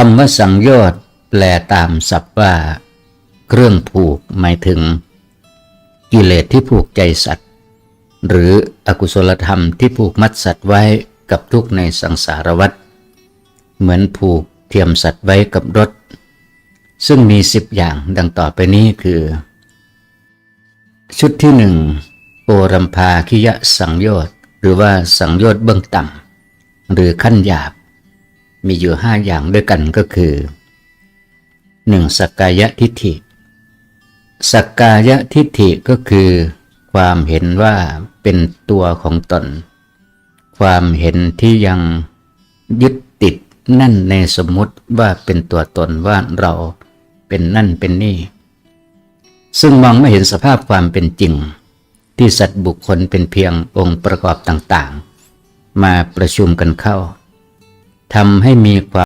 คำว่าสังโยชน์แปลตามศัพท์ว่า เครื่องผูกหมายถึง กิเลสที่ผูกใจสัตว์ หรืออกุศลธรรมที่ผูกมัดสัตว์ไว้กับทุกในสังสารวัฏเหมือนผูกเทียมสัตว์ไว้กับรถ ซึ่งมีสิบอย่างดังต่อไปนี้คือ ชุดที่หนึ่งโอรัมพาคิยะสังโยชน์หรือว่าสังโยชน์เบื้องต่ำหรือขั้นหยาบ มีอยู่ห้าอย่างด้วยกันก็คือหนึ่งสักกายทิฏฐิ สักกายทิฏฐิก็คือ ความเห็นว่าเป็นตัวของตน ความเห็นที่ยังยึดติดนั่นในสมมุติว่าเป็นตัวตนว่าเราเป็นนั่นเป็นนี่ ซึ่งมองไม่เห็นสภาพความเป็นจริง ที่สัตว์บุคคลเป็นเพียงองค์ประกอบต่างๆ มาประชุมกันเข้า ทำให้มีความ